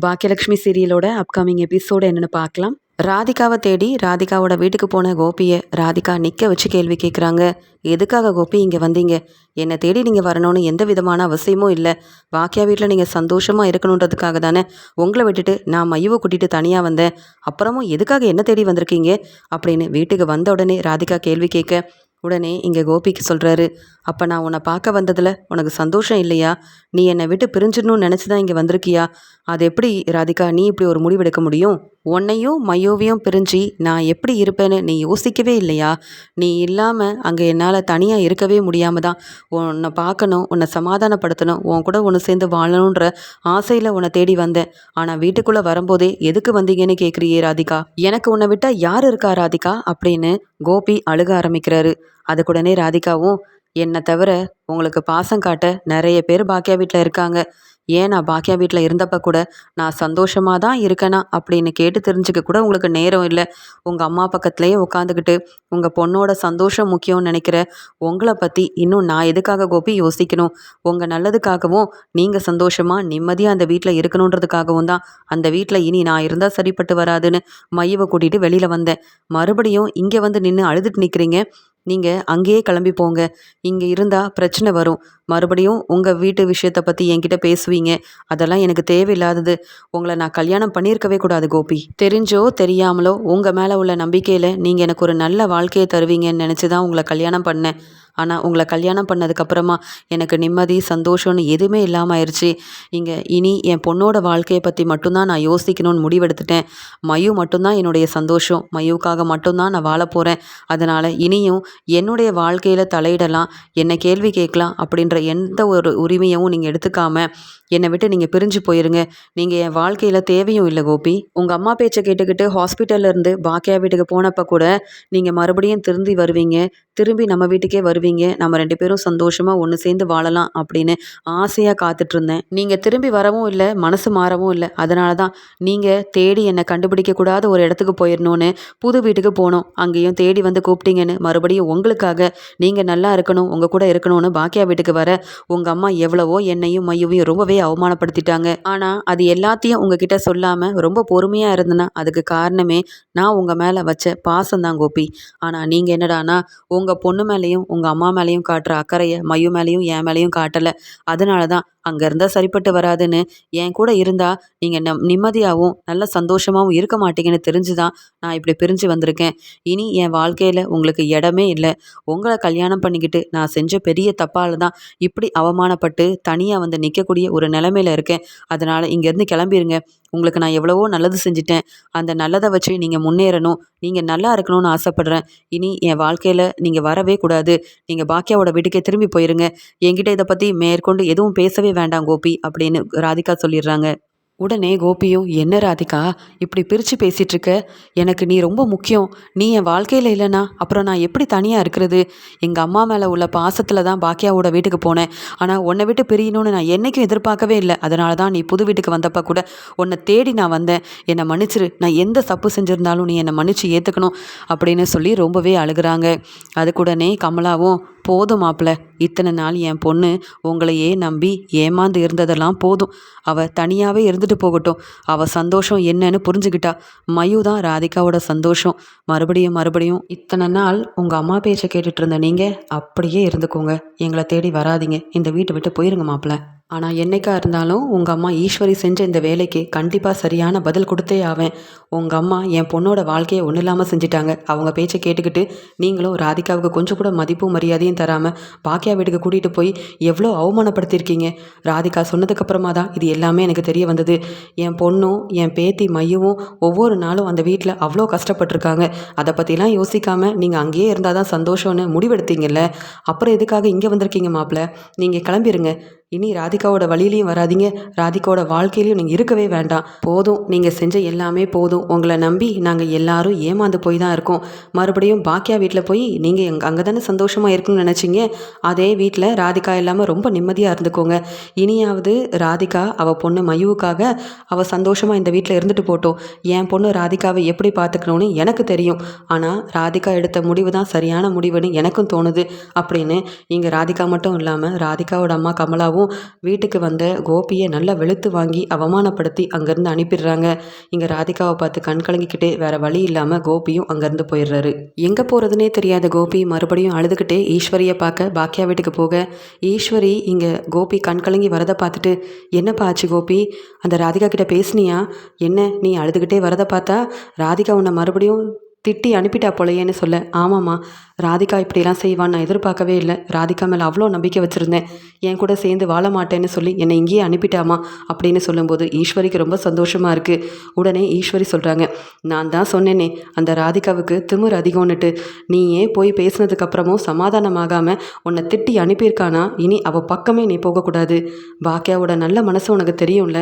Baakiyalakshmi சீரியலோட upcoming episode என்னென்னு பார்க்கலாம். ராதிகாவை தேடி ராதிகாவோட வீட்டுக்கு போன கோபியை ராதிகா நிற்க வச்சு கேள்வி கேட்குறாங்க எதுக்காக கோபி இங்கே வந்தீங்க? என்னை தேடி நீங்கள் வரணும்னு எந்த விதமான அவசியமும் இல்லை. பாக்கியா வீட்டில் நீங்கள் சந்தோஷமாக இருக்கணுன்றதுக்காக தானே உங்களை விட்டுட்டு நான் மையவை கூட்டிகிட்டு தனியாக வந்தேன். அப்புறமும் எதுக்காக என்ன தேடி வந்திருக்கீங்க? அப்படின்னு வீட்டுக்கு வந்த உடனே ராதிகா கேள்வி கேட்க உடனே இங்கே கோபிக்கு சொல்கிறாரு அப்போ நான் உன்னை பார்க்க வந்ததில் உனக்கு சந்தோஷம் இல்லையா? நீ என்னை விட்டு பிரிஞ்சிடணும்னு நினச்சி தான் இங்கே வந்திருக்கியா? அது எப்படி ராதிகா நீ இப்படி ஒரு முடிவெடுக்க முடியும்? உன்னையும் மையோவையும் பிரிஞ்சு நான் எப்படி இருப்பேன்னு நீ யோசிக்கவே இல்லையா? நீ இல்லாமல் அங்கே என்னால் தனியாக இருக்கவே முடியாமல் தான் உன்னை பார்க்கணும் உன்னை சமாதானப்படுத்தணும் உன் கூட ஒன்று சேர்ந்து வாழணுன்ற ஆசையில் உன்னை தேடி வந்தேன். ஆனால் வீட்டுக்குள்ளே வரும்போதே எதுக்கு வந்தீங்கன்னு கேட்குறியே ராதிகா? எனக்கு உன்னை விட்டால் யார் இருக்கா ராதிகா? அப்படின்னு கோபி அழுக ஆரம்பிக்கிறாரு. அதுக்குடனே ராதிகாவும் என்னை தவிர உங்களுக்கு பாசம் காட்ட நிறைய பேர் பாக்கியா வீட்டில் இருக்காங்க. ஏன் நான் பாக்கியா வீட்டில் இருந்தப்போ கூட நான் சந்தோஷமாக தான் இருக்கேனா அப்படின்னு கேட்டு தெரிஞ்சுக்க கூட உங்களுக்கு நேரம் இல்லை. உங்கள் அம்மா பக்கத்துலேயே உட்காந்துக்கிட்டு உங்கள் பொண்ணோட சந்தோஷம் முக்கியம்னு நினைக்கிற உங்களை பற்றி இன்னும் நான் எதுக்காக கோபி யோசிக்கணும்? உங்கள் நல்லதுக்காகவும் நீங்கள் சந்தோஷமாக நிம்மதியாக அந்த வீட்டில் இருக்கணுன்றதுக்காகவும் தான் அந்த வீட்டில் இனி நான் இருந்தால் சரிப்பட்டு வராதுன்னு மையவை கூட்டிகிட்டு வெளியில் வந்தேன். மறுபடியும் இங்கே வந்து நின்று அழுதுட்டு நிற்கிறீங்க நீங்கள் அங்கேயே கிளம்பி போங்க. இங்கே இருந்தால் பிரச்சனை வரும். மறுபடியும் உங்கள் வீட்டு விஷயத்தை பற்றி என்கிட்ட பேசுவீங்க. அதெல்லாம் எனக்கு தேவையில்லாதது. உங்களை நான் கல்யாணம் பண்ணியிருக்கவே கூடாது கோபி. தெரிஞ்சோ தெரியாமலோ உங்கள் மேலே உள்ள நம்பிக்கையில் நீங்கள் எனக்கு ஒரு நல்ல வாழ்க்கையை தருவீங்கன்னு நினச்சி தான் உங்களை கல்யாணம் பண்ணேன். ஆனால் உங்களை கல்யாணம் பண்ணதுக்கப்புறமா எனக்கு நிம்மதி சந்தோஷம்னு எதுவுமே இல்லாமல் ஆயிடுச்சு இங்கே இனி என் பொண்ணோட வாழ்க்கையை பற்றி மட்டும்தான் நான் யோசிக்கணும்னு முடிவெடுத்துட்டேன். மயு மட்டும்தான் என்னுடைய சந்தோஷம். மயுக்காக மட்டும்தான் நான் வாழ போகிறேன் அதனால் இனியும் என்னுடைய வாழ்க்கையில் தலையிடலாம் என்னை கேள்வி கேட்கலாம் அப்படின்ற எந்த ஒரு உரிமையும் நீங்கள் எடுத்துக்காமல் என்னை விட்டு நீங்கள் பிரிஞ்சு போயிருங்க. நீங்கள் என் வாழ்க்கையில் தேவையும் இல்லை கோபி. உங்கள் அம்மா பேச்சை கேட்டுக்கிட்டு ஹாஸ்பிட்டல்லேருந்து பாக்கியா வீட்டுக்கு போனப்போ கூட நீங்கள் மறுபடியும் திருந்தி வருவீங்க. திரும்பி நம்ம வீட்டுக்கே வருவீங்க. நம்ம ரெண்டு பேரும் சந்தோஷமாக ஒன்று சேர்ந்து வாழலாம் அப்படின்னு ஆசையாக காத்துட்டு இருந்தேன் நீங்கள் திரும்பி வரவும் இல்லை மனசு மாறவும் இல்லை. அதனால தான் நீங்கள் தேடி என்னை கண்டுபிடிக்கக்கூடாத ஒரு இடத்துக்கு போயிடணும்னு புது வீட்டுக்கு போனோம். அங்கேயும் தேடி வந்து கூப்பிட்டீங்கன்னு மறுபடியும் உங்களுக்காக நீங்கள் நல்லா இருக்கணும் உங்கள் கூட இருக்கணும்னு பாக்கியா வீட்டுக்கு வர உங்கள் அம்மா எவ்வளவோ என்னையும் மையவையும் ரொம்பவே அவமானப்படுத்திட்டாங்க. ஆனால் அது எல்லாத்தையும் உங்ககிட்ட சொல்லாமல் ரொம்ப பொறுமையாக இருந்தேன்னா அதுக்கு காரணமே நான் உங்கள் மேலே வச்ச பாசம்தான் கோபி. ஆனால் நீங்கள் என்னடானா உங்கள் பொண்ணு மேலேயும் உங்கள் அம்மா மேலேயும் காட்டுற அக்கறையை மையு மேலேயும் என் மேலேயும் காட்டலை. அதனால தான் அங்கே இருந்தால் சரிப்பட்டு வராதுன்னு என் கூட இருந்தால் நீங்கள் நம் நிம்மதியாகவும் நல்ல சந்தோஷமாகவும் இருக்க மாட்டீங்கன்னு தெரிஞ்சு தான் நான் இப்படி பிரிஞ்சு வந்திருக்கேன். இனி என் வாழ்க்கையில் உங்களுக்கு இடமே இல்லை. உங்களை கல்யாணம் பண்ணிக்கிட்டு நான் செஞ்ச பெரிய தப்பால் தான் இப்படி அவமானப்பட்டு தனியாக வந்து நிற்கக்கூடிய ஒரு நிலமையில இருக்கேன். அதனால் இங்கேருந்து கிளம்பிடுங்க உங்களுக்கு நான் எவ்வளவோ நல்லது செஞ்சுட்டேன். அந்த நல்லதை வச்சு நீங்கள் முன்னேறணும். நீங்கள் நல்லா இருக்கணும்னு ஆசைப்பட்றேன். இனி என் வாழ்க்கையில் நீங்கள் வரவே கூடாது. நீங்கள் பாக்கியாவோட வீட்டுக்கே திரும்பி போயிருங்க. என்கிட்ட இதை பற்றி மேற்கொண்டு எதுவும் பேசவே வேண்டாம் கோபி அப்படின்னு ராதிகா சொல்லிடுறாங்க. உடனே கோபியும் என்ன ராதிகா இப்படி பிரித்து பேசிகிட்டு இருக்க எனக்கு நீ ரொம்ப முக்கியம். நீ என் வாழ்க்கையில் இல்லைனா அப்புறம் நான் எப்படி தனியாக இருக்கிறது? எங்கள் அம்மா மேலே உள்ள பாசத்தில் தான் பாக்கியாவோட வீட்டுக்கு போனேன். ஆனால் உன்னை விட்டு பிரியணும்னு நான் என்றைக்கும் எதிர்பார்க்கவே இல்லை. அதனால தான் நீ புது வீட்டுக்கு வந்தப்போ கூட உன்னை தேடி நான் வந்தேன். என்னை மன்னிச்சிரு. நான் எந்த தப்பு செஞ்சுருந்தாலும் நீ என்னை மன்னிச்சு ஏற்றுக்கணும் அப்படின்னு சொல்லி ரொம்பவே அழுகிறாங்க. அதுக்குடனே கமலாவும் போதும் மாப்பிள்ள இத்தனை நாள் என் பொண்ணு உங்களையே நம்பி ஏமாந்து இருந்ததெல்லாம் போதும். அவள் தனியாகவே இருந்துட்டு போகட்டும். அவள் சந்தோஷம் என்னன்னு புரிஞ்சுக்கிட்டா மயு தான் ராதிகாவோட சந்தோஷம். மறுபடியும் மறுபடியும் இத்தனை நாள் உங்கள் அம்மா பேச்சை கேட்டுட்டு இருந்த நீங்கள் அப்படியே இருந்துக்கோங்க. எங்களை தேடி வராதிங்க. இந்த வீட்டை விட்டு போயிருங்க மாப்பிள்ள ஆனால் என்னைக்கா இருந்தாலும் உங்கள் அம்மா ஈஸ்வரி செஞ்ச இந்த வேலைக்கு கண்டிப்பாக சரியான பதில் கொடுத்தே ஆவேன். உங்கள் அம்மா என் பொண்ணோட வாழ்க்கையை ஒன்றும் இல்லாமல் செஞ்சுட்டாங்க. அவங்க பேச்சை கேட்டுக்கிட்டு நீங்களும் ராதிகாவுக்கு கொஞ்சம் கூட மதிப்பும் மரியாதையும் தராமல் பாக்கியா வீட்டுக்கு கூட்டிகிட்டு போய் எவ்வளோ அவமானப்படுத்தியிருக்கீங்க? ராதிகா சொன்னதுக்கப்புறமா தான் இது எல்லாமே எனக்கு தெரிய வந்தது. என் பொண்ணும் என் பேத்தி மையவும் ஒவ்வொரு நாளும் அந்த வீட்டில் அவ்வளோ கஷ்டப்பட்டிருக்காங்க. அதை பற்றிலாம் யோசிக்காமல் நீங்கள் அங்கேயே இருந்தால் தான் சந்தோஷம்னு முடிவெடுத்தீங்கல்ல. அப்புறம் எதுக்காக இங்கே வந்திருக்கீங்க மாப்பிள்ள நீங்கள் கிளம்பிடுங்க இனி ராதிகாவோட வழியிலையும் வராதிங்க. ராதிகாவோட வாழ்க்கையிலையும் நீங்கள் இருக்கவே வேண்டாம். போதும். நீங்கள் செஞ்ச எல்லாமே போதும். உங்களை நம்பி நாங்கள் எல்லாரும் ஏமாந்து போய் தான் இருக்கோம். மறுபடியும் பாக்கியா வீட்டில் போய் நீங்கள் எங் அங்கே தானே சந்தோஷமாக இருக்குன்னு நினச்சிங்க? அதே வீட்டில் ராதிகா இல்லாமல் ரொம்ப நிம்மதியாக இருந்துக்கோங்க. இனியாவது ராதிகா அவள் பொண்ணு மயுவுக்காக அவள் சந்தோஷமாக இந்த வீட்டில் இருந்துட்டு போட்டோம் என் பொண்ணு ராதிகாவை எப்படி பார்த்துக்கணும்னு எனக்கு தெரியும். ஆனால் ராதிகா எடுத்த முடிவு தான் சரியான முடிவுன்னு எனக்கும் தோணுது. அப்படின்னு இங்கே ராதிகா மட்டும் இல்லாமல் ராதிகாவோட அம்மா கமலாவும் ராதிகாவும் வீட்டுக்கு வந்த கோபியை நல்லா வெளுத்து வாங்கி அவமானப்படுத்தி அங்கேருந்து அனுப்பிடுறாங்க. இங்கே ராதிகாவை பார்த்து கண் கலங்கிக்கிட்டே வேற வழி இல்லாமல் கோபியும் அங்கேருந்து போயிடுறாரு. எங்கே போகிறதுனே தெரியாத கோபி மறுபடியும் அழுதுகிட்டே ஈஸ்வரியை பார்க்க பாக்கியா வீட்டுக்கு போக. ஈஸ்வரி இங்கே கோபி கண் கலங்கி வரதை பார்த்துட்டு என்னப்பா ஆச்சு கோபி? அந்த ராதிகா கிட்ட பேசுனியா? என்ன நீ அழுதுகிட்டே வரதை பார்த்தா ராதிகா உன்னை மறுபடியும் திட்டி அனுப்பிட்டா போலையேன்னு சொல்ல ஆமாம்மா ராதிகா இப்படிலாம் செய்வான்னு நான் எதிர்பார்க்கவே இல்லை. ராதிகா மேலே அவ்வளோ நம்பிக்கை வச்சுருந்தேன். என் கூட சேர்ந்து வாழ மாட்டேன்னு சொல்லி என்னை இங்கேயே அனுப்பிட்டாமா அப்படின்னு சொல்லும்போது ஈஸ்வரிக்கு ரொம்ப சந்தோஷமாக இருக்குது உடனே ஈஸ்வரி சொல்கிறாங்க நான் தான் சொன்னேனே அந்த ராதிகாவுக்கு திமிர் அதிகம்னுட்டு. ஏன் போய் பேசினதுக்கப்புறமும் சமாதானமாகாமல் உன்னை திட்டி அனுப்பியிருக்கானா? இனி அவள் பக்கமே நீ போகக்கூடாது. பாக்கியாவோட நல்ல மனசு உனக்கு தெரியும்ல.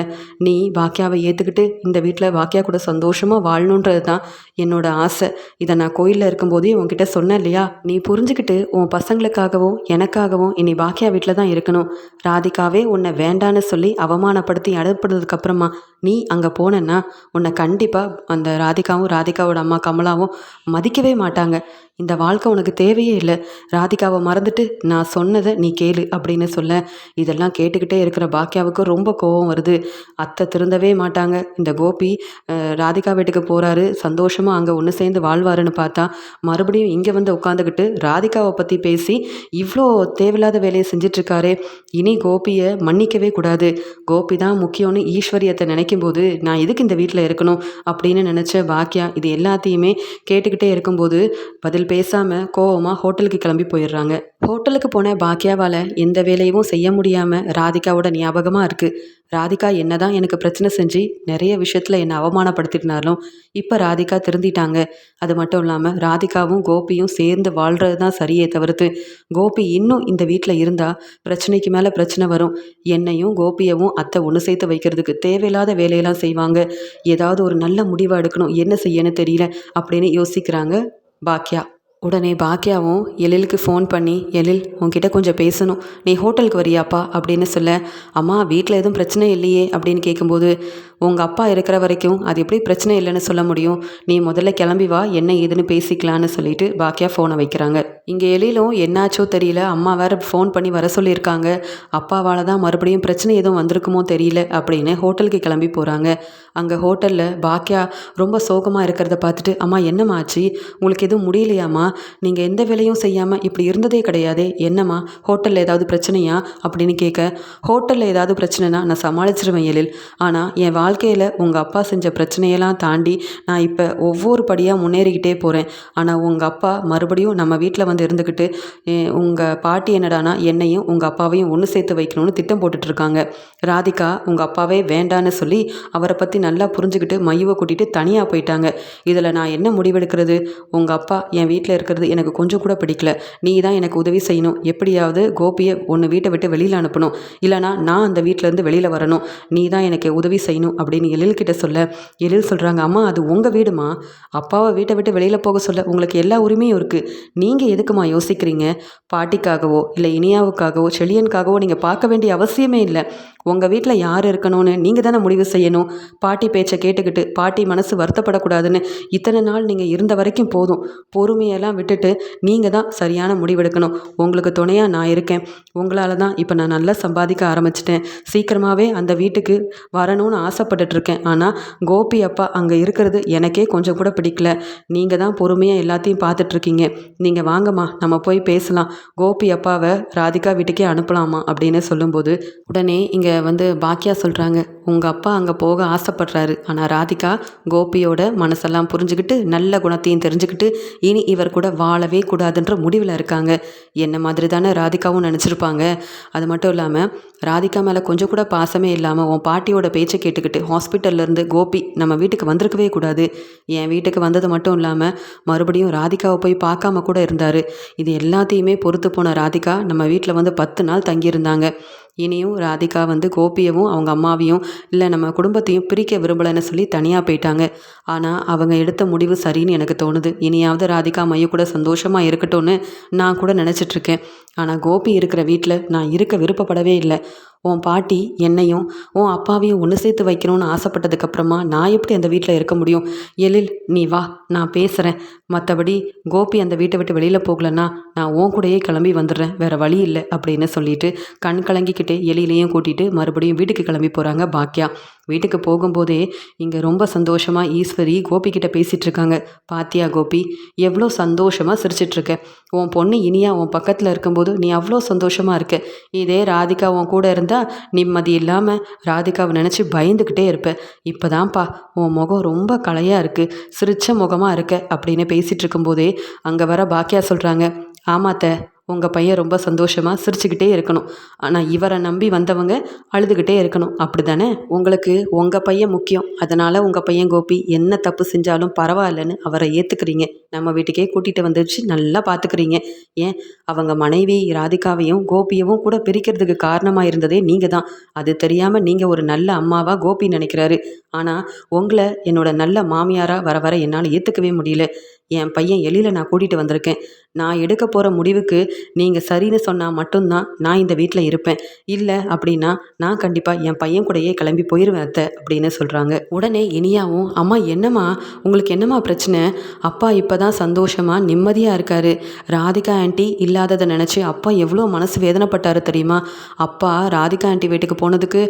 நீ பாக்கியாவை ஏற்றுக்கிட்டு இந்த வீட்டில் பாக்கியா கூட சந்தோஷமாக வாழணுன்றது தான் என்னோட ஆசை. இதை நான் கோயிலில் இருக்கும்போதே உன்கிட்ட சொன்னேன் இல்லையா? நீ புரிஞ்சுக்கிட்டு உன் பசங்களுக்காகவும் எனக்காகவும் இனி பாக்கியா வீட்டில் தான் இருக்கணும். ராதிகாவே உன்னை வேண்டான்னு சொல்லி அவமானப்படுத்தி அடப்படுறதுக்கப்புறமா நீ அங்கே போனேன்னா உன்னை கண்டிப்பாக அந்த ராதிகாவும் ராதிகாவோட அம்மா கமலாவும் மதிக்கவே மாட்டாங்க. இந்த வாழ்க்கை உனக்கு தேவையே இல்லை. ராதிகாவை மறந்துட்டு நான் சொன்னதை நீ கேளு அப்படின்னு சொல்ல. இதெல்லாம் கேட்டுக்கிட்டே இருக்கிற பாக்கியாவுக்கு ரொம்ப கோபம் வருது. அத்தை திருந்தவே மாட்டாங்க. இந்த கோபி ராதிகா வீட்டுக்கு போகிறாரு சந்தோஷமாக அங்கே ஒன்று சேர்ந்து வாழ்வாருன்னு பார்த்தா மறுபடியும் இங்கே வந்து உட்காந்துக்கிட்டு ராதிகாவை பற்றி பேசி இவ்வளோ தேவையில்லாத வேலையை செஞ்சிட்ருக்காரே. இனி கோபியை மன்னிக்கவே கூடாது. கோபி தான் முக்கியம்னு ஈஸ்வரியத்தை நினைக்கும் போது நான் எதுக்கு இந்த வீட்டில் இருக்கணும் அப்படின்னு நினச்ச பாக்கியா இது எல்லாத்தையுமே கேட்டுக்கிட்டே இருக்கும்போது பதில் பேசாமல் கோவமாக ஹோட்டலுக்கு கிளம்பி போயிடுறாங்க. ஹோட்டலுக்கு போன பாக்கியாவால் எந்த வேலையும் செய்ய முடியாமல் ராதிகாவோட ஞாபகமாக இருக்குது ராதிகா என்ன தான் எனக்கு பிரச்சனை செஞ்சு நிறைய விஷயத்தில் என்னை அவமானப்படுத்தினாலும் இப்போ ராதிகா திருந்திட்டாங்க. அது மட்டும் இல்லாமல் ராதிகாவும் கோபியும் சேர்ந்து வாழ்கிறது தான் சரியே தவிர்த்து கோபி இன்னும் இந்த வீட்டில் இருந்தால் பிரச்சனைக்கு மேலே பிரச்சனை வரும். என்னையும் கோபியவும் அத்தை ஒன்று சேர்த்து வைக்கிறதுக்கு தேவையில்லாத வேலையெல்லாம் செய்வாங்க. ஏதாவது ஒரு நல்ல முடிவாக எடுக்கணும் என்ன செய்யன்னு தெரியல அப்படின்னு யோசிக்கிறாங்க பாக்கியா உடனே பாக்கியாவும் எழிலுக்கு ஃபோன் பண்ணி எழில் உன்கிட்ட கொஞ்சம் பேசணும். நீ ஹோட்டலுக்கு வரியாப்பா? அப்படின்னு சொல்ல அம்மா வீட்டில் எதுவும் பிரச்சனை இல்லையே? அப்படின்னு கேட்கும்போது உங்கள் அப்பா இருக்கிற வரைக்கும் அது எப்படி பிரச்சனை இல்லைன்னு சொல்ல முடியும்? நீ முதல்ல கிளம்பி வா என்ன ஏதுன்னு பேசிக்கலான்னு சொல்லிட்டு பாக்கியா ஃபோனை வைக்கிறாங்க. இங்கே எழிலும் என்னாச்சோ தெரியல அம்மா வேற ஃபோன் பண்ணி வர சொல்லியிருக்காங்க. அப்பாவால் தான் மறுபடியும் பிரச்சனை எதுவும் வந்திருக்குமோ தெரியல அப்படின்னு ஹோட்டலுக்கு கிளம்பி போகிறாங்க அங்கே ஹோட்டலில் பாக்கியா ரொம்ப சோகமாக இருக்கிறத பார்த்துட்டு அம்மா என்னம்மா ஆச்சு? உங்களுக்கு எதுவும் முடியலையாம்மா? நீங்கள் எந்த வேலையும் செய்யாமல் இப்படி இருந்ததே கிடையாதே. என்னம்மா? ஹோட்டலில் ஏதாவது பிரச்சனையா? அப்படின்னு கேட்க ஹோட்டலில் ஏதாவது பிரச்சனைனா நான் சமாளிச்சிருவேன் எழில். ஆனால் என் வாழ்க்கையில் உங்கள் அப்பா செஞ்ச பிரச்சனையெல்லாம் தாண்டி நான் இப்போ ஒவ்வொரு படியாக முன்னேறிக்கிட்டே போகிறேன் ஆனால் உங்கள் அப்பா மறுபடியும் நம்ம வீட்டில் வந்து இருந்துக்கிட்டு உங்கள் பாட்டி என்னடானா என்னையும் உங்கள் அப்பாவையும் ஒன்று சேர்த்து வைக்கணும்னு திட்டம் போட்டுட்ருக்காங்க. ராதிகா உங்கள் அப்பாவே வேண்டான்னு சொல்லி அவரை பற்றி நல்லா புரிஞ்சுக்கிட்டு மையுவை கூட்டிகிட்டு தனியாக போயிட்டாங்க. இதில் நான் என்ன முடிவெடுக்கிறது? உங்கள் அப்பா என் வீட்டில் இருக்கிறது. எனக்கு கொஞ்சம் கூட பிடிக்கல. நீ தான் எனக்கு உதவி செய்யணும். எப்படியாவது கோபியை ஒன்று வீட்டை விட்டு வெளியில் அனுப்பணும். இல்லைனா நான் அந்த வீட்டிலேருந்து வெளியில் வரணும். நீ தான் எனக்கு உதவி செய்யணும் அப்படின்னு எழில்கிட்ட சொல்ல எழில் சொல்கிறாங்க அம்மா அது உங்கள் வீடுமா? அப்பாவை வீட்டை விட்டு வெளியில் போக சொல்ல உங்களுக்கு எல்லா உரிமையும் இருக்குது நீங்கள் எதுக்குமா யோசிக்கிறீங்க? பாட்டிக்காகவோ இல்லை இனியாவுக்காகவோ செழியனுக்காகவோ நீங்கள் பார்க்க வேண்டிய அவசியமே இல்லை. உங்கள் வீட்டில் யார் இருக்கணும்னு நீங்கள் தானே முடிவு செய்யணும். பாட்டி பேச்சை கேட்டுக்கிட்டு பாட்டி மனசு வருத்தப்படக்கூடாதுன்னு இத்தனை நாள் நீங்கள் இருந்த வரைக்கும் போதும். பொறுமையெல்லாம் விட்டுட்டு நீங்கள் தான் சரியான முடிவெடுக்கணும். உங்களுக்கு துணையாக நான் இருக்கேன். உங்களால் தான் இப்போ நான் நல்லா சம்பாதிக்க ஆரம்பிச்சிட்டேன். சீக்கிரமாகவே அந்த வீட்டுக்கு வரணும்னு ஆசைப்பட்டுட்டு இருக்கேன் ஆனால் கோபி அப்பா அங்கே இருக்கிறது எனக்கே கொஞ்சம் கூட பிடிக்கல. நீங்கள் தான் பொறுமையாக எல்லாத்தையும் பார்த்துட்ருக்கீங்க. நீங்கள் வாங்கம்மா நம்ம போய் பேசலாம். கோபி அப்பாவை ராதிகா வீட்டுக்கே அனுப்பலாமா? அப்படின்னு சொல்லும்போது உடனே இங்கே வந்து பாக்கியா சொல்கிறாங்க உங்கள் அப்பா அங்கே போக ஆசைப்படுறாரு. ஆனால் ராதிகா கோபியோட மனசெல்லாம் புரிஞ்சுக்கிட்டு நல்ல குணத்தையும் தெரிஞ்சுக்கிட்டு இனி இவர் கூட கூட வாழவே கூடாதுன்ற முடிவில் இருக்காங்க. என்ன மாதிரி தானே ராதிகாவும் நினச்சிருப்பாங்க. அது மட்டும் இல்லாமல் ராதிகா மேலே கொஞ்சம் கூட பாசமே இல்லாமல் உன் பாட்டியோட பேச்சை கேட்டுக்கிட்டு ஹாஸ்பிட்டல்லேருந்து கோபி நம்ம வீட்டுக்கு வந்திருக்கவே கூடாது. என் வீட்டுக்கு வந்தது மட்டும் இல்லாமல் மறுபடியும் ராதிகாவை போய் பார்க்காம கூட இருந்தார். இது எல்லாத்தையுமே பொறுத்து போன ராதிகா நம்ம வீட்டில் வந்து பத்து நாள் தங்கியிருந்தாங்க. இனியும் ராதிகா வந்து கோபியவும் அவங்க அம்மாவையும் இல்லை நம்ம குடும்பத்தையும் பிரிக்க விரும்பலைன்னு சொல்லி தனியாக போயிட்டாங்க. ஆனால் அவங்க எடுத்த முடிவு சரின்னு எனக்கு தோணுது. இனியாவது ராதிகா மைய கூட சந்தோஷமாக இருக்கட்டும்னு நான் கூட நினச்சிட்ருக்கேன் ஆனால் கோபி இருக்கிற வீட்டில் நான் இருக்க விருப்பப்படவே இல்லை. உன் பாட்டி என்னையும் உன் அப்பாவையும் ஒன்று சேர்த்து வைக்கணும்னு ஆசைப்பட்டதுக்கப்புறமா நான் எப்படி அந்த வீட்டில் இருக்க முடியும்? எழில் நீ வா நான் பேசுகிறேன் மற்றபடி கோபி அந்த வீட்டை விட்டு வெளியில் போகலன்னா நான் உன் கூடயே கிளம்பி வந்துடுறேன். வேறு வழி இல்லை அப்படின்னு சொல்லிட்டு கண் கலங்கிக்கிட்டே எலியிலையும் கூட்டிகிட்டு மறுபடியும் வீட்டுக்கு கிளம்பி போகிறாங்க பாக்கியா வீட்டுக்கு போகும்போதே இங்கே ரொம்ப சந்தோஷமாக ஈஸ்வரி கோபிக்கிட்ட பேசிகிட்டு இருக்காங்க பாத்தியா கோபி எவ்வளோ சந்தோஷமாக சிரிச்சிட்ருக்க. உன் பொண்ணு இனியா உன் பக்கத்தில் இருக்கும்போது நீ அவ்வளோ சந்தோஷமாக இருக்க. இதே ராதிகா உன் கூட இருந்தால் நிம்மதி இல்லாமல் ராதிகாவை நினச்சி பயந்துக்கிட்டே இருப்ப. இப்போதான்ப்பா உன் முகம் ரொம்ப கலையாக இருக்குது சிரிச்ச முகமாக இருக்க அப்படின்னு பேசிகிட்டு இருக்கும்போதே அங்கே வர பாக்கியா சொல்கிறாங்க ஆமாத்த உங்கள் பையன் ரொம்ப சந்தோஷமாக சிரிச்சுக்கிட்டே இருக்கணும். ஆனால் இவரை நம்பி வந்தவங்க அழுதுகிட்டே இருக்கணும். அப்படி தானே உங்களுக்கு உங்கள் பையன் முக்கியம். அதனால் உங்கள் பையன் கோபி என்ன தப்பு செஞ்சாலும் பரவாயில்லன்னு அவரை ஏற்றுக்கிறீங்க நம்ம வீட்டுக்கே கூட்டிகிட்டு வந்துச்சு நல்லா பார்த்துக்கிறீங்க ஏன்? அவங்க மனைவி ராதிகாவையும் கோபியவும் கூட பிரிக்கிறதுக்கு காரணமாக இருந்ததே நீங்கள் தான். அது தெரியாமல் நீங்கள் ஒரு நல்ல அம்மாவாக கோபி நினைக்கிறாரு. ஆனால் உங்களை என்னோட நல்ல மாமியாராக வர வர என்னால் ஏற்றுக்கவே முடியல. என் பையன் எழில நான் கூட்டிகிட்டு வந்திருக்கேன். நான் எடுக்க போகிற முடிவுக்கு நீங்கள் சரின்னு சொன்னால் மட்டும்தான் நான் இந்த வீட்டில் இருப்பேன். இல்லை அப்படின்னா நான் கண்டிப்பாக என் பையன் கூடயே கிளம்பி போயிடுவேன் அத்தை அப்படின்னு சொல்கிறாங்க உடனே இனியாவும் அம்மா என்னம்மா? உங்களுக்கு என்னம்மா பிரச்சனை? அப்பா இப்போ தான் சந்தோஷமாக நிம்மதியாக இருக்காரு. ராதிகா ஆண்டி இல்லாததை நினச்சி அப்பா எவ்வளோ மனசு வேதனைப்பட்டாரு தெரியுமா? அப்பா ராதிகா ஆண்டி வீட்டுக்கு போனதுக்கு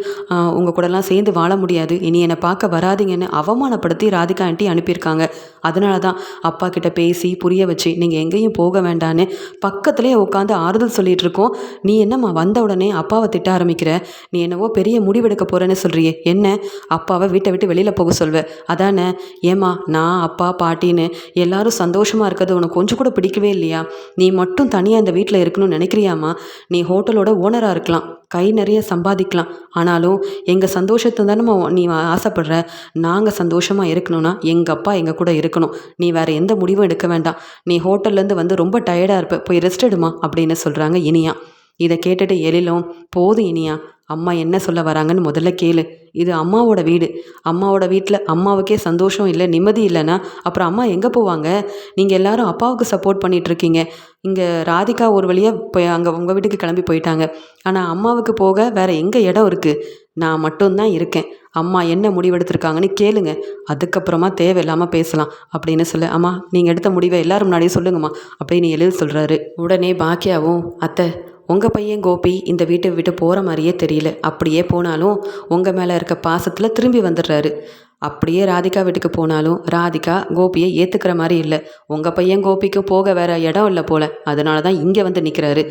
உங்கள் கூடலாம் சேர்ந்து வாழ முடியாது. இனி என்னை பார்க்க வராதீங்கன்னு அவமானப்படுத்தி ராதிகா ஆண்டி அனுப்பியிருக்காங்க. அதனால தான் அப்பா கிட்ட பேசி புரிய வச்சு நீங்கள் எங்கேயும் போக வேண்டான்னு பக்கத்துலேயே உட்காந்து ஆறுதல் சொல்லிட்டு இருக்கோம். நீ என்னம்மா வந்த உடனே அப்பாவை திட்ட ஆரம்பிக்கிற? நீ என்னவோ பெரிய முடிவெடுக்க போகிறேன்னு சொல்கிறியே என்ன? அப்பாவை வீட்டை விட்டு வெளியில் போக சொல்வேன் அதானே? ஏம்மா நான் அப்பா பாட்டின்னு எல்லாரும் சந்தோஷமாக இருக்கிறது உனக்கு கொஞ்சம் கூட பிடிக்கவே இல்லையா? நீ மட்டும் தனியாக இந்த வீட்டில் இருக்கணும்னு நினைக்கிறியாம்மா? நீ ஹோட்டலோட ஓனராக இருக்கலாம். கை நிறைய சம்பாதிக்கலாம். ஆனாலும் எங்கள் சந்தோஷத்தை தானே நீ ஆசைப்படுற? நாங்கள் சந்தோஷமாக இருக்கணும்னா எங்கள் அப்பா எங்கள் கூட இருக்கணும். நீ வேறு எந்த முடிவும் எடுக்க வேண்டாம். நீ ஹோட்டல்லேருந்து வந்து ரொம்ப டயர்டாக இருப்ப. போய் ரெஸ்ட் எடுமா? அப்படின்னு சொல்கிறாங்க இனியா. இதை கேட்டுட்டு எழிலும் போதும் இனியா. அம்மா என்ன சொல்ல வராங்கன்னு முதல்ல கேளு. இது அம்மாவோட வீடு. அம்மாவோட வீட்டில் அம்மாவுக்கே சந்தோஷம் இல்லை நிம்மதி இல்லைன்னா அப்புறம் அம்மா எங்கே போவாங்க? நீங்கள் எல்லாரும் அப்பாவுக்கு சப்போர்ட் பண்ணிகிட்ருக்கீங்க இங்கே ராதிகா ஒரு வழியாக போய் அங்கே உங்கள் வீட்டுக்கு கிளம்பி போயிட்டாங்க. ஆனால் அம்மாவுக்கு போக வேறு எங்கே இடம் இருக்குது நான் மட்டும்தான் இருக்கேன். அம்மா என்ன முடிவெடுத்திருக்காங்கன்னு கேளுங்க. அதுக்கப்புறமா தேவையில்லாமல் பேசலாம் அப்படின்னு சொல்ல. அம்மா நீங்கள் எடுத்த முடிவை எல்லோரும் முன்னாடியே சொல்லுங்கம்மா. அப்படின்னு எழுதி சொல்கிறாரு உடனே பாக்கியாவும் அத்தை உங்கள் பையன் கோபி இந்த வீட்டை விட்டு போகிற மாதிரியே தெரியல. அப்படியே போனாலும் உங்கள் மேலே இருக்க பாசத்தில் திரும்பி வந்துடுறாரு. அப்படியே ராதிகா வீட்டுக்கு போனாலும் ராதிகா கோபியை ஏற்றுக்கிற மாதிரி இல்லை. உங்கள் பையன் கோபிக்கு போக வேற இடம் இல்லை போல. அதனால தான் இங்கே வந்து நிற்கிறாரு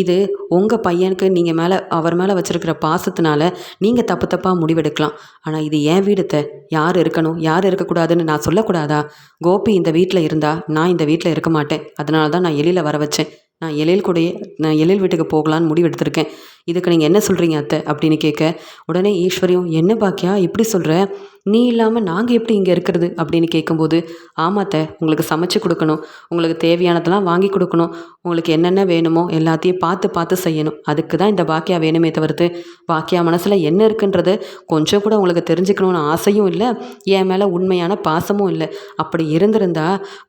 இது உங்கள் பையனுக்கு நீங்கள் மேலே அவர் மேலே வச்சுருக்கிற பாசத்தினால நீங்கள் தப்பு தப்பாக முடிவெடுக்கலாம். ஆனால் இது என் வீடுத்த யார் இருக்கணும்? யார் இருக்கக்கூடாதுன்னு நான் சொல்லக்கூடாதா? கோபி இந்த வீட்டில் இருந்தால் நான் இந்த வீட்டில் இருக்க மாட்டேன். அதனால தான் நான் எளியில் வர வச்சேன். நான் எழில் கூடயே நான் எழில் வீட்டுக்கு போகலான்னு முடிவு எடுத்திருக்கேன் இதுக்கு நீங்கள் என்ன சொல்கிறீங்க அத்தை? அப்படின்னு கேட்க உடனே ஈஸ்வரியும் என்ன பாக்கியா? இப்படி சொல்கிற நீ இல்லாமல் நாங்கள் எப்படி இங்கே இருக்கிறது? அப்படின்னு கேட்கும்போது ஆமாத்த உங்களுக்கு சமைச்சு கொடுக்கணும். உங்களுக்கு தேவையானதெல்லாம் வாங்கி கொடுக்கணும். உங்களுக்கு என்னென்ன வேணுமோ எல்லாத்தையும் பார்த்து பார்த்து செய்யணும். அதுக்கு தான் இந்த பாக்கியா வேணுமே தவிர்த்து பாக்கியா மனசில் என்ன இருக்குன்றது கொஞ்சம் கூட உங்களுக்கு தெரிஞ்சுக்கணும்னு ஆசையும் இல்லை என் மேலே உண்மையான பாசமும் இல்லை. அப்படி இருந்திருந்தா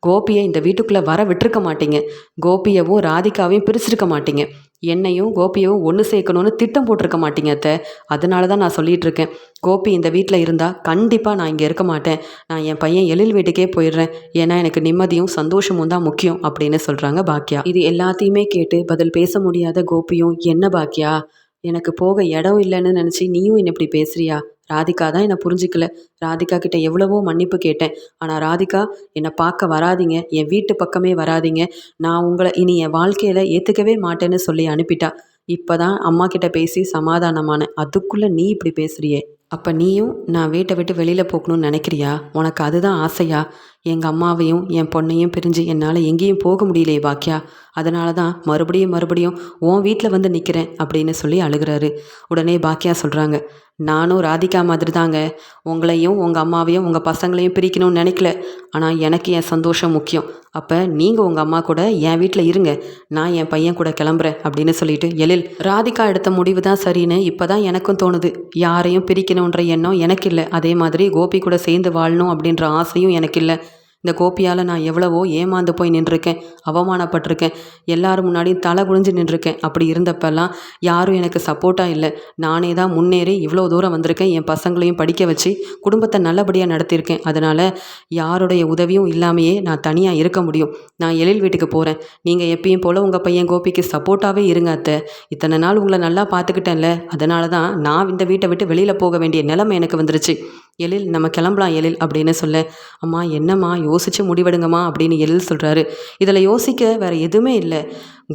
கோபியை இந்த வீட்டுக்குள்ளே வர விட்டுருக்க மாட்டீங்க. கோபியவும் ராதிகாவையும் பிரிச்சிருக்க மாட்டீங்க. என்னையும் கோபியவும் ஒன்று சேர்க்கணும்னு திட்டம் போட்டிருக்க மாட்டீங்க அத்தை. அதனால தான் நான் சொல்லிகிட்டு இருக்கேன் கோபி இந்த வீட்டில் இருந்தால் கண்டிப்பாக நான் இங்கே இருக்க மாட்டேன். நான் என் பையன் எழில் வீட்டுக்கே போயிடுறேன். ஏன்னா எனக்கு நிம்மதியும் சந்தோஷமும் தான் முக்கியம் அப்படின்னு சொல்கிறாங்க பாக்கியா இது எல்லாத்தையுமே கேட்டு பதில் பேச முடியாத கோபியும் என்ன பாக்கியா எனக்கு போக இடம் இல்லைன்னு நினச்சி நீயும் என்ன இப்படி பேசுறியா? ராதிகா தான் என்னை புரிஞ்சிக்கல. ராதிகா கிட்ட எவ்வளவோ மன்னிப்பு கேட்டேன். ஆனால் ராதிகா என்னை பார்க்க வராதிங்க. என் வீட்டு பக்கமே வராதிங்க. நான் உங்களை இனி என் வாழ்க்கையில் ஏற்றுக்கவே மாட்டேன்னு சொல்லி அனுப்பிட்டா. இப்போ தான் அம்மா கிட்ட பேசி சமாதானமான அதுக்குள்ளே நீ இப்படி பேசுறியே. அப்போ நீயும் நான் வீட்டை விட்டு வெளியில் போகணும்னு நினைக்கிறியா? உனக்கு அதுதான் ஆசையா? எங்கள் அம்மாவையும் என் பொண்ணையும் பிரிஞ்சு என்னால் எங்கேயும் போக முடியலையே பாக்கியா. அதனால தான் மறுபடியும் மறுபடியும் உன் வீட்டில் வந்து நிற்கிறேன் அப்படின்னு சொல்லி அழுகிறாரு. உடனே பாக்கியா சொல்கிறாங்க நானும் ராதிகா மாதிரி தாங்க உங்களையும் உங்கள் அம்மாவையும் உங்கள் பசங்களையும் பிரிக்கணும்னு நினைக்கல. ஆனால் எனக்கு என் சந்தோஷம் முக்கியம். அப்போ நீங்கள் உங்கள் அம்மா கூட என் வீட்டில் இருங்க. நான் என் பையன் கூட கிளம்புறேன் அப்படின்னு சொல்லிட்டு எழில் ராதிகா எடுத்த முடிவு தான் சரின்னு இப்போ தான் எனக்கும் தோணுது. யாரையும் பிரிக்கணுன்ற எண்ணம் எனக்கு இல்லை. அதே மாதிரி கோபி கூட சேர்ந்து வாழணும் அப்படின்ற ஆசையும் எனக்கு இல்லை. இந்த கோப்பியால் நான் எவ்வளவோ ஏமாந்து போய் நின்றுருக்கேன் அவமானப்பட்டிருக்கேன் எல்லாரும் முன்னாடியும் தலை குனிஞ்சு நின்றுருக்கேன். அப்படி இருந்தப்பெல்லாம் யாரும் எனக்கு சப்போர்ட்டாக இல்லை. நானே தான் முன்னேறி இவ்வளோ தூரம் வந்திருக்கேன் என் பசங்களையும் படிக்க வச்சு குடும்பத்தை நல்லபடியாக நடத்தியிருக்கேன். அதனால் யாருடைய உதவியும் இல்லாமையே நான் தனியாக இருக்க முடியும். நான் எழில் வீட்டுக்கு போகிறேன் நீங்கள் எப்பயும் போல் உங்கள் பையன் கோபிக்கு சப்போர்ட்டாகவே இருங்க அத்தை. இத்தனை நாள் உங்களை நல்லா பார்த்துக்கிட்டேன்ல. அதனால தான் நான் இந்த வீட்டை விட்டு வெளியில் போக வேண்டிய நிலைமை எனக்கு வந்துருச்சு. எழில் நம்ம கிளம்பலாம் எழில் அப்படின்னு சொல்ல அம்மா என்னம்மா யோசித்து முடிவெடுங்கம்மா அப்படின்னு எழில் சொல்கிறாரு இதில் யோசிக்க வேறு எதுவுமே இல்லை.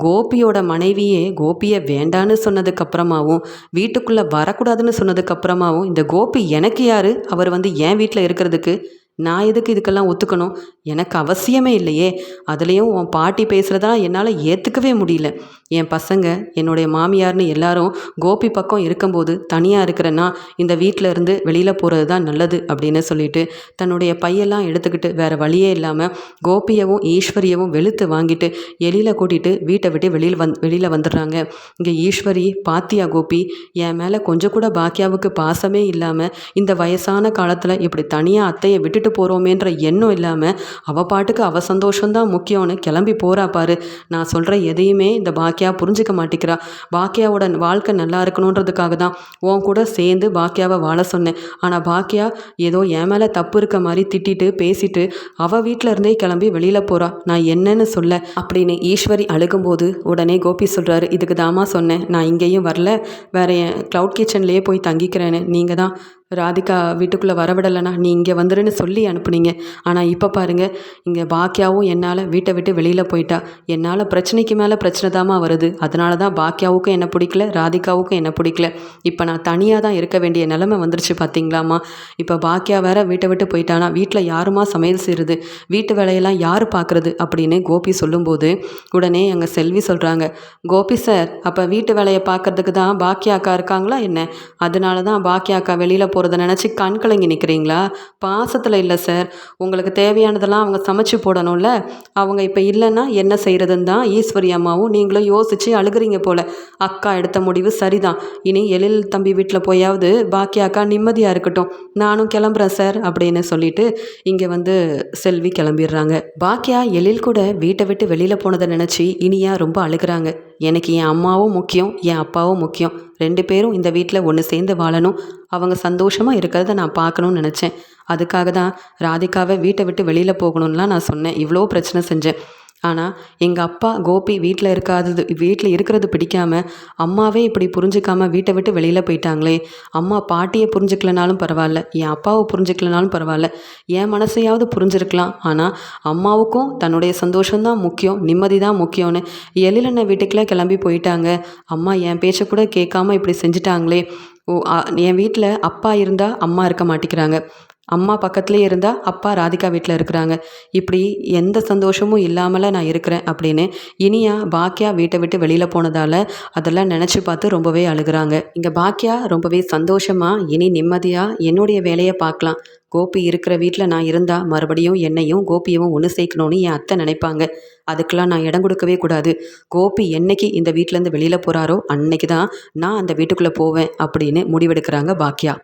கோபியோட மனைவியே கோபியை வேண்டான்னு சொன்னதுக்கப்புறமாவும் வீட்டுக்குள்ளே வரக்கூடாதுன்னு சொன்னதுக்கப்புறமாவும் இந்த கோபி எனக்கு யார்? அவர் வந்து என் வீட்டில் இருக்கிறதுக்கு நான் எதுக்கு இதுக்கெல்லாம் ஒத்துக்கணும்? எனக்கு அவசியமே இல்லையே. அதுலேயும் உன் பாட்டி பேசுகிறதா என்னால் ஏற்றுக்கவே முடியல. என் பசங்க என்னுடைய மாமியார்னு எல்லாரும் கோபி பக்கம் இருக்கும்போது தனியாக இருக்கிறேன்னா இந்த வீட்டில் இருந்து வெளியில் போகிறது தான் நல்லது அப்படின்னு சொல்லிட்டு தன்னுடைய பையெல்லாம் எடுத்துக்கிட்டு வேறு வழியே இல்லாமல் கோபியவும் ஈஸ்வரியவும் வெளுத்து வாங்கிட்டு எலியில் கூட்டிகிட்டு வீட்டை விட்டு வெளியில் வந் வெளியில் வந்துடுறாங்க. இங்கே ஈஸ்வரி பாத்தியா கோபி என் மேலே கொஞ்சம் கூட பாக்கியாவுக்கு பாசமே இல்லாமல் இந்த வயசான காலத்தில் இப்படி தனியாக அத்தையை விட்டு விட்டுட்டு போகிறோமேன்ற எண்ணம் இல்லாமல் அவள் பாட்டுக்கு அவள் சந்தோஷம்தான் முக்கியம்னு கிளம்பி போகிறா பாரு. நான் சொல்கிற எதையுமே இந்த பாக்கியா புரிஞ்சிக்க மாட்டேங்கிறா. பாக்கியாவோட வாழ்க்கை நல்லா இருக்கணுன்றதுக்காக தான் உன் கூட சேர்ந்து பாக்கியாவை வாழ சொன்னேன். ஆனால் பாக்கியா ஏதோ என் மேலே தப்பு இருக்க மாதிரி திட்டிட்டு பேசிட்டு அவள் வீட்டில் இருந்தே கிளம்பி வெளியில் போகிறா நான் என்னன்னு சொல்ல. அப்படின்னு ஈஸ்வரி அழுகும்போது உடனே கோபி சொல்கிறாரு இதுக்கு தாமா சொன்னேன். நான் இங்கேயும் வரல. வேற என் க்ளவுட் கிச்சன்லேயே போய் தங்கிக்கிறேன்னு. நீங்கள் தான் ராதிகா வீட்டுக்குள்ளே வரவிடலைன்னா நீ இங்கே வந்துருன்னு சொல்லி. அனுப்புனீங்க. ஆனால் இப்போ பாருங்கள் இங்கே பாக்கியாவும் என்னால் வீட்டை விட்டு வெளியில் போயிட்டா. என்னால் பிரச்சனைக்கு மேலே பிரச்சனை தாம்மா வருது. அதனால தான் பாக்கியாவுக்கும் என்ன பிடிக்கல ராதிகாவுக்கும் என்ன பிடிக்கல. இப்போ நான் தனியாக தான் இருக்க வேண்டிய நிலமை வந்துருச்சு பார்த்தீங்களாம்மா இப்போ பாக்கியா வேற வீட்டை விட்டு போயிட்டானா வீட்டில் யாருமா சமையல் செய்கிறது வீட்டு வேலையெல்லாம் யார் பார்க்குறது அப்படின்னு கோபி சொல்லும்போது உடனே அங்கே செல்வி சொல்கிறாங்க கோபி சார் அப்போ வீட்டு வேலையை பார்க்கறதுக்கு தான் பாக்கியா அக்கா இருக்காங்களா என்ன? அதனால தான் பாக்கியா அக்கா வெளியில் போகிறத நினச்சி கண் கலங்கி நிற்கிறீங்களா பாசத்தில் இல்லை சார். உங்களுக்கு தேவையானதெல்லாம் அவங்க சமைச்சு போடணும்ல. அவங்க இப்போ இல்லைன்னா என்ன செய்கிறதுன்னு தான் ஈஸ்வரி அம்மாவும் நீங்களும் யோசித்து அழுகிறீங்க போல். அக்கா எடுத்த முடிவு சரிதான். இனி எழில் தம்பி வீட்டில் போயாவது பாக்கி அக்கா நிம்மதியாக இருக்கட்டும். நானும் கிளம்புறேன் சார் அப்படின்னு சொல்லிட்டு இங்கே வந்து செல்வி கிளம்பிடுறாங்க. பாக்கியா எழில் கூட வீட்டை விட்டு வெளியில் போனதை நினச்சி இனியா ரொம்ப அழுகிறாங்க. எனக்கு என் அம்மாவும் முக்கியம் என் அப்பாவும் முக்கியம். ரெண்டு பேரும் இந்த வீட்டில் ஒன்று சேர்ந்து வாழணும். அவங்க சந்தோஷமாக இருக்கிறத நான் பார்க்கணுன்னு நினச்சேன். அதுக்காக தான் ராதிகாவை வீட்டை விட்டு வெளியில் போகணும்லாம் நான் சொன்னேன். இவ்வளோ பிரச்சனை செஞ்சேன். ஆனால் எங்கள் அப்பா கோபி வீட்டில் இருக்காதது வீட்டில் இருக்கிறது பிடிக்காம அம்மாவே இப்படி புரிஞ்சிக்காமல் வீட்டை விட்டு வெளியில் போயிட்டாங்களே. அம்மா பாட்டியை புரிஞ்சுக்கலனாலும் பரவாயில்ல என் அப்பாவை புரிஞ்சுக்கலனாலும் பரவாயில்ல. என் மனசையாவது புரிஞ்சிருக்கலாம். ஆனால் அம்மாவுக்கும் தன்னுடைய சந்தோஷம்தான் முக்கியம் நிம்மதி தான் முக்கியம்னு எழிலண்ண வீட்டுக்கெல்லாம் கிளம்பி போயிட்டாங்க. அம்மா என் பேச்சை கூட கேட்காம இப்படி செஞ்சிட்டாங்களே. ஓ என் வீட்டில் அப்பா இருந்தால் அம்மா இருக்க மாட்டேங்கிறாங்க அம்மா பக்கத்துலேயே இருந்தால் அப்பா ராதிகா வீட்டில் இருக்கிறாங்க. இப்படி எந்த சந்தோஷமும் இல்லாமல் நான் இருக்கிறேன் அப்படின்னு இனியா பாக்கியா வீட்டை விட்டு வெளியில் போனதால் அதெல்லாம் நினச்சி பார்த்து ரொம்பவே அழுகிறாங்க. இங்கே பாக்கியா ரொம்பவே சந்தோஷமாக இனி நிம்மதியாக என்னுடைய வேலையை பார்க்கலாம். கோபி இருக்கிற வீட்டில் நான் இருந்தால் மறுபடியும் என்னையும் கோபியவும் ஒன்று சேர்க்கணும்னு என் அத்தை நினைப்பாங்க. அதுக்கெல்லாம் நான் இடம் கொடுக்கவே கூடாது. கோபி என்னைக்கு இந்த வீட்டிலேருந்து வெளியில் போகிறாரோ அன்னைக்கு தான் நான் அந்த வீட்டுக்குள்ளே போவேன் அப்படின்னு முடிவெடுக்கிறாங்க பாக்கியா